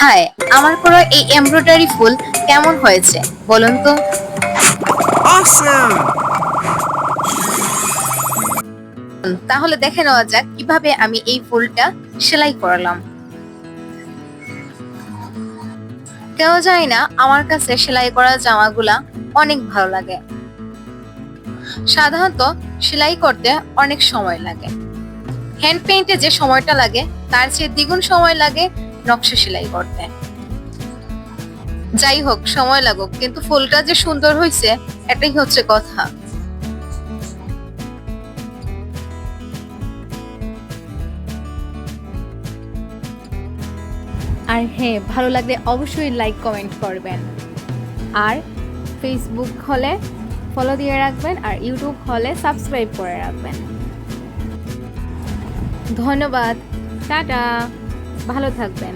High আমার করা এই এমব্রয়ডারি ফুল কেমন হয়েছে? বলুন তো। তাহলে দেখে নেওয়া যাক কীভাবে আমি এই ফুলটা সেলাই করালাম। কেউ যায় না আমার কাছে সেলাই করা জামাগুলা অনেক ভালো লাগে। সাধারণত সেলাই করতে অনেক সময় লাগে। হ্যান্ড পেইন্টে যে সময়টা লাগে তার চেয়ে দ্বিগুণ সময় লাগে নকশা সেলাই করতে। যাই হোক, সময় লাগুক, কিন্তু ফুলটা যে সুন্দর হয়েছে এটাই হচ্ছে কথা। আর হ্যাঁ ভালো লাগলে অবশ্যই লাইক কমেন্ট করবেন। আর ফেসবুক হলে ফলো দিয়ে রাখবেন, আর ইউটিউব হলে সাবস্ক্রাইব করে রাখবেন। ধন্যবাদ, টাটা। ভালো থাকবেন।